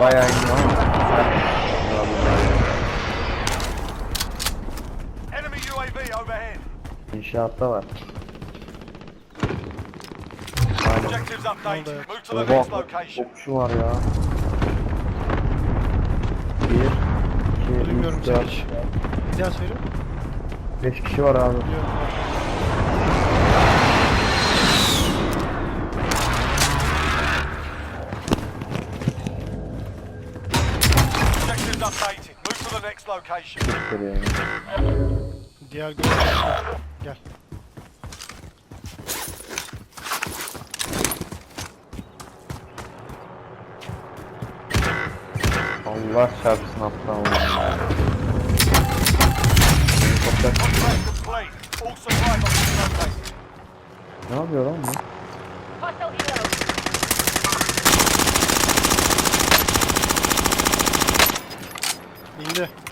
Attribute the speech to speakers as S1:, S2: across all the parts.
S1: Bayağı indi ama.
S2: Enemy UAV overhead.
S1: İnşaatta var. Aynen.
S2: Objectives updated. Move to the
S1: Oha.
S2: next location.
S1: Okçu var ya. Bir, iki,
S3: Duymuyorum
S1: üç,
S3: seni
S1: dört,
S3: hiç. Bir daha söyle.
S1: beş kişi var abi.
S3: Biliyorum.
S2: Location.
S3: Diğer görev. Gel.
S1: Allah çarpsın aptal. Ne yapıyor lan bu?
S3: İndi.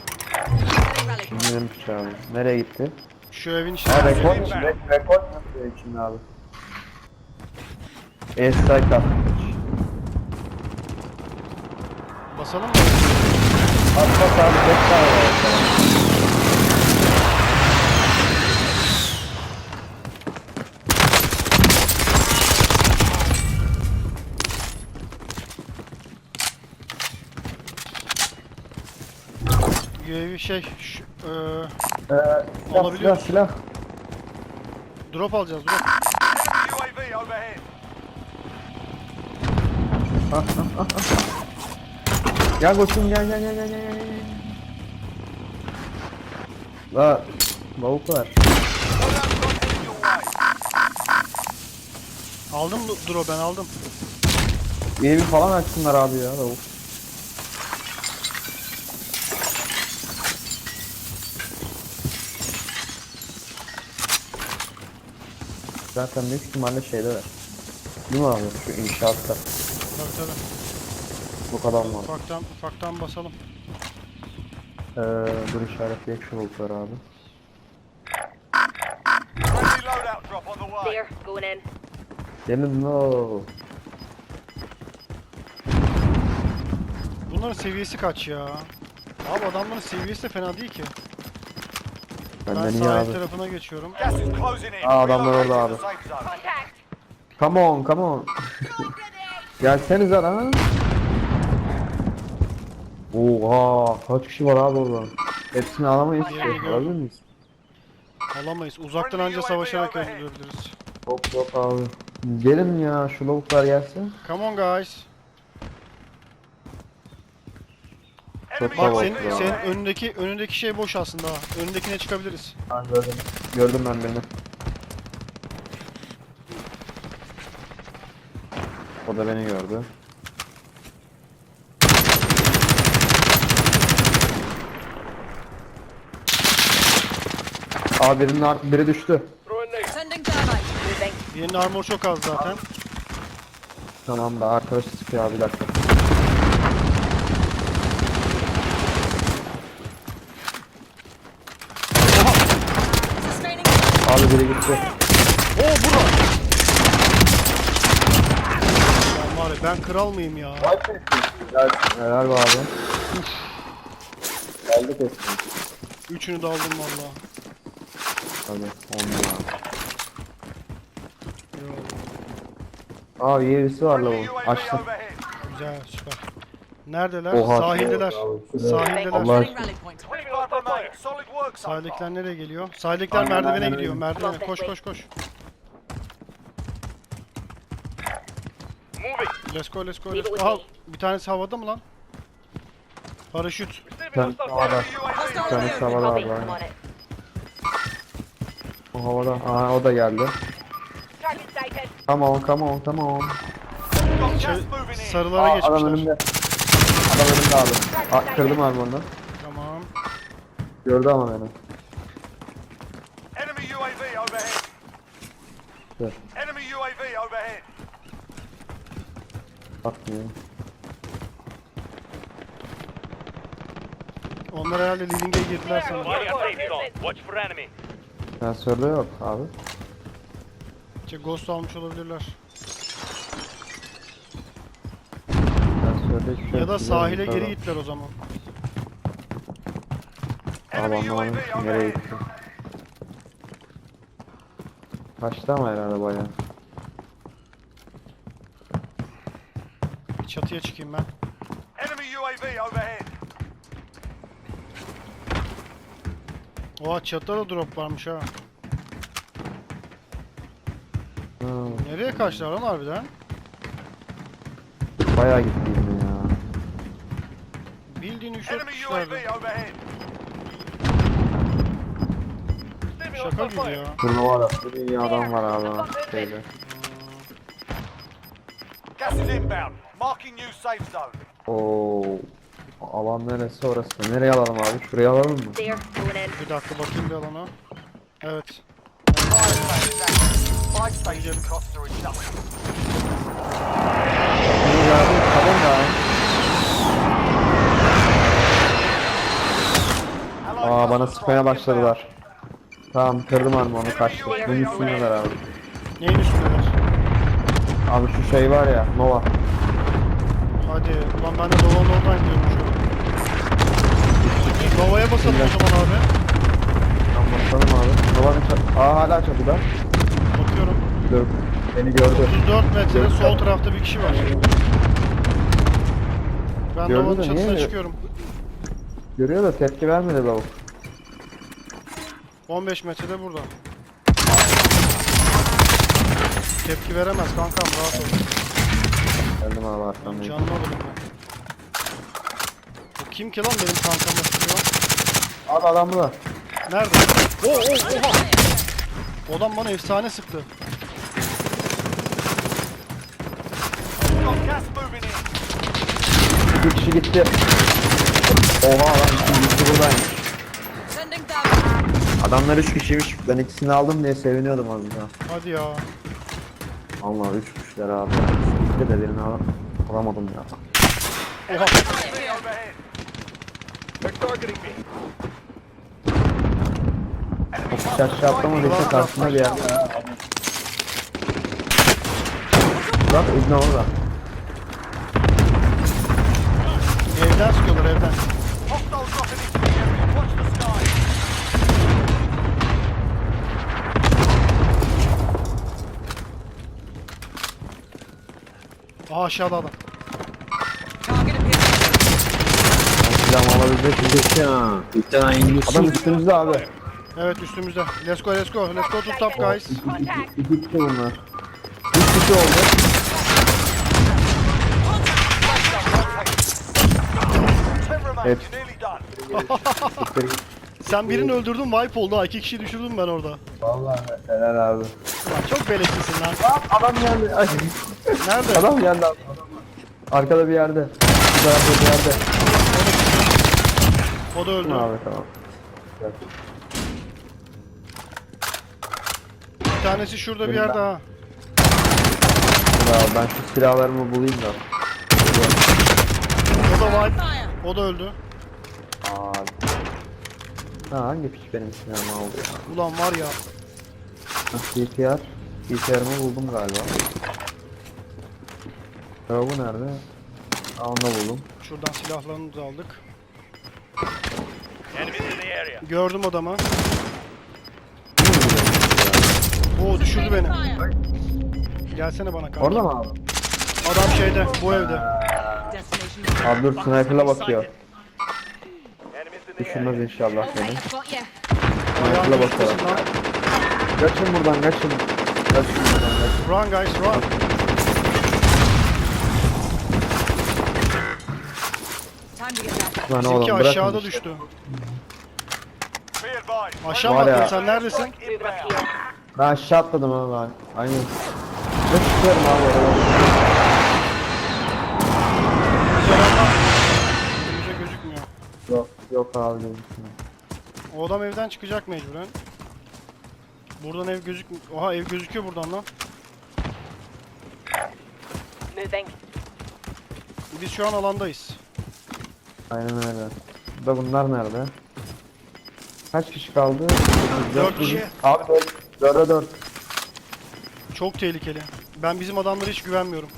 S1: Bilmiyorum ki abi. Nereye gitti?
S3: Şu evin içinde.
S1: Ha rekor mu? Re- rekor mu içinde abi? Airstrike atmış.
S3: Basalım mı?
S1: Atlas abi 5 tane var.
S3: UAV şey. Şu, eee,
S1: Ee, silah, silah, silah.
S3: drop alacağız drop.
S2: UAV overhead.
S1: Gel koçum gel gel gel gel gel. gel. La lavuk var.
S2: Loadout drop heading your way.
S3: Aldım mı drop ben aldım.
S1: Evi falan açsınlar abi ya lavuk. Zaten büyük ihtimalle şeyde var. Değil mi abi? Şu inşaatta.
S3: Tabii tabii.
S1: Bu kadar var.
S3: Ufaktan ufaktan basalım.
S1: Ee, dur işaretleyek şu lavukları abi.
S2: Friendly loadout drop on the way.
S4: There, going in.
S1: Demin no.
S3: Bunların seviyesi kaç ya? Abi adamların seviyesi de fena değil ki. Ben
S1: Benden iyi
S3: sahil
S1: abi.
S3: tarafına geçiyorum.
S1: Aa, adamlar orada abi. Come on, come on. Gelsenize lan. Oha, kaç kişi var abi orada? Hepsini alamayız ki. Alabilir miyiz?
S3: Alamayız. Uzaktan anca savaşarak öldürebiliriz.
S1: Yok yok abi. Gelin ya şu lavuklar gelsin.
S3: Come on guys.
S2: Enemy
S1: Çok
S3: Bak senin, senin önündeki önündeki şey boş aslında. ha. Önündekine çıkabiliriz.
S1: Ha, gördüm. Gördüm ben birini. O da beni gördü. Abi birinin ar- biri düştü.
S4: Sending thermite. Moving.
S3: Birinin armor çok az zaten.
S1: Tamam da arkadaşı sıkıyor abi bir dakika. Abi biri gitti.
S3: Oo bura. Lan var ya ben kral mıyım ya?
S1: Helal, be abi. Geldik eski.
S3: Üçünü de aldım valla.
S1: Tabii on ya.
S3: Yo,
S1: Aa üyevisi var la bu. Açtım.
S3: Güzel süper. Neredeler?
S1: Oha,
S3: Sahildeler. Sahildeler.
S1: Allah aşkına.
S4: rally point.
S2: 25 remain. Solid work so far.
S3: Sahildekiler nereye geliyor? Sahildekiler
S1: Aynen,
S3: merdivene
S1: aynen
S3: gidiyor. Merdivene koş koş koş. Let's go let's go let's go. Aha, bir tanesi havada mı lan? Paraşüt.
S1: Sen havada.
S2: Enemy UAV
S4: Hostile
S1: tane
S2: overhead.
S1: sağ- Havada abi, aynen. O havada. Aa o da geldi. Come on come on come on.
S3: Şey, sarılara
S1: Aa, adam
S3: geçmişler.
S1: önümde. Önümde abi. Aa, kırdım abi onu.
S3: Tamam.
S1: Gördü ama beni.
S2: Enemy UAV overhead.
S1: Dur.
S2: Enemy UAV overhead.
S1: Bakmıyor.
S3: Onlar herhalde living'e girdiler sanırım.
S2: Watch for enemy.
S1: Sensörde yok abi.
S3: Şey, ghost almış olabilirler. Ya da sahile geri gittiler o zaman.
S2: Enemy UAV
S1: ki nereye
S2: overhead.
S1: gitti. Kaçtı ama herhalde bayağı.
S3: Bir çatıya çıkayım ben.
S2: Enemy UAV overhead.
S3: Oha çatıda da drop varmış ha.
S1: Ha,
S3: Nereye kaçtılar lan harbiden?
S1: bayağı gitti.
S3: Bildiğin 3
S2: Enemy
S3: kişilerdi.
S2: UAV overhead.
S3: Şaka gibi ya.
S1: Var ya. Bir iyi adam var abi. Şeyde.
S2: Gas is inbound. Marking new safe zone.
S1: Oo. Alan neresi orası? Nereye alalım abi? Şuraya alalım mı?
S3: Bir dakika bakayım bir alana. Evet.
S2: Fire station active. Five station costs are reduced.
S1: Şuraya abi. Tamam da. Aa bana sıkmaya başladılar. Tamam kırdım abi onu kaçtı. Bunun üstündeler abi.
S3: Neyin üstündeler?
S1: Abi şu şey var ya Nova.
S3: Hadi. Ulan ben de Nova'nın oradan gidiyorum şu an. Nova'ya basalım o zaman abi.
S1: Tamam bakalım abi. Nova'nın çat... Aa hala çatıda.
S3: Bakıyorum.
S1: Dur. Beni gördü.
S3: 34 metrede sol tarafta bir kişi var. Ben Nova'nın çatısına
S1: niye-
S3: çıkıyorum.
S1: Görüyor da tepki vermedi lavuk.
S3: 15 metrede burada. Tepki veremez kankam rahat ol.
S1: Geldim abi arkamdan.
S3: Canına vurdum ben. Bu kim ki lan benim kankama sıkıyor?
S1: Abi adam burada.
S3: Nerede? Oo oo oha! O adam bana efsane sıktı.
S1: Bir kişi gitti. Oha lan iki gitti buradaymış. Adamlar üç kişiymiş. Ben ikisini aldım diye seviniyordum az daha.
S3: Hadi ya.
S1: Allah üç kişiler abi. İkisi gitti de birini al alamadım ya.
S3: Oha.
S1: O kişi aşağı atlamadıysa karşısında bir yerde. Bak İbni orada.
S3: Evden sıkıyorlar evden.
S2: Hostile dropping into the area. Watch the sky.
S3: Aha aşağıda adam.
S1: Alabilecek ya. Adam üstümüzde abi.
S3: Evet üstümüzde. Let's go let's go. Let's go to top guys.
S1: İki kişi bunlar. Üç kişi oldu. Evet.
S3: Sen birini öldürdün wipe oldu ha. İki kişi düşürdüm ben orada.
S1: Vallahi helal abi.
S3: Ulan çok beleşlisin lan.
S1: Adam geldi. Ay.
S3: Nerede?
S1: Adam geldi abi. Arkada bir yerde. Bu tarafta bir yerde.
S3: O da öldü.
S1: Abi tamam. Gel.
S3: Bir tanesi şurada bir yerde ha.
S1: Ya ben şu silahlarımı bulayım da.
S3: O da.
S4: Fire.
S3: O da öldü.
S1: Abi. Ha hangi piç benim silahımı aldı ya?
S3: Ulan var ya.
S1: Ha, CTR. CTR'ımı buldum galiba. Ya bu nerede? Aa onu da buldum.
S3: Şuradan silahlarını da aldık. Gördüm adamı. Oo düşürdü beni. Gelsene bana kanka.
S1: Orada mı abi?
S3: Adam şeyde, bu evde.
S1: Abi dur sniper'la bakıyor. Düşünmez inşallah
S4: you.
S3: Ayağın
S1: Sniper'la bakıyor. Kaçın buradan kaçın. Kaçın buradan kaçın.
S3: Run guys, run.
S1: Lan
S3: Bizimki
S1: oğlum bırakın
S3: aşağıda
S1: işte.
S3: düştü. Aşağı mı attın sen neredesin?
S1: Ben aşağı atladım abi ben. Aynen. Ne çıkıyorum abi Yok abi gözükmüyor.
S3: O adam evden çıkacak mecburen. Buradan ev gözükmüyor. Oha ev gözüküyor buradan lan.
S4: Moving.
S3: Biz şu an alandayız.
S1: Aynen öyle. Da bunlar nerede? Kaç kişi kaldı?
S3: Dört kişi.
S1: Abi 4. 4'e 4.
S3: Çok tehlikeli. Ben bizim adamlara hiç güvenmiyorum.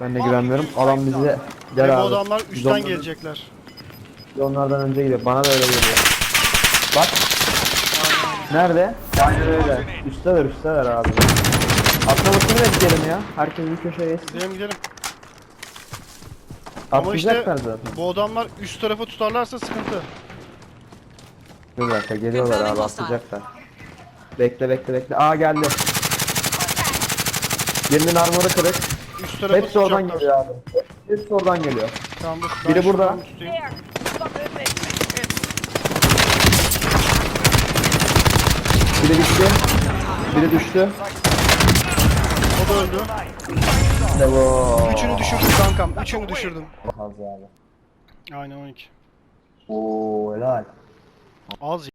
S1: Ben de güvenmiyorum. Alan bize
S3: Ve
S1: gel
S3: bu
S1: abi.
S3: adamlar
S1: Biz
S3: üstten
S1: onlardan-
S3: gelecekler.
S1: Biz onlardan önce gidiyor. Bana da öyle geliyor. Bak. Nerede? Aynen öyle. Üsteler üsteler abi. Atlamasını bekleyelim ya. Herkes bir köşeye geçsin.
S3: Gidelim gidelim. Ama işte
S1: Atlayacaklar zaten.
S3: bu adamlar üst tarafa tutarlarsa sıkıntı.
S1: Dur bir dakika geliyorlar abi atlayacaklar. Bekle bekle bekle. Aa geldi. Birinin armoru kırık.
S3: Üst tarafa
S1: Hepsi oradan
S3: tutacaklar.
S1: geliyor abi. Hepsi oradan geliyor.
S3: Tamam dur.
S1: Biri burada.
S3: şuradan tutayım.
S4: There.
S1: Biri düştü. Biri düştü.
S3: O da öldü.
S1: Devo.
S3: Üçünü düşürdüm kankam. Üçünü düşürdüm.
S1: Fazla abi.
S3: Aynen 12.
S1: Oo helal.
S3: Az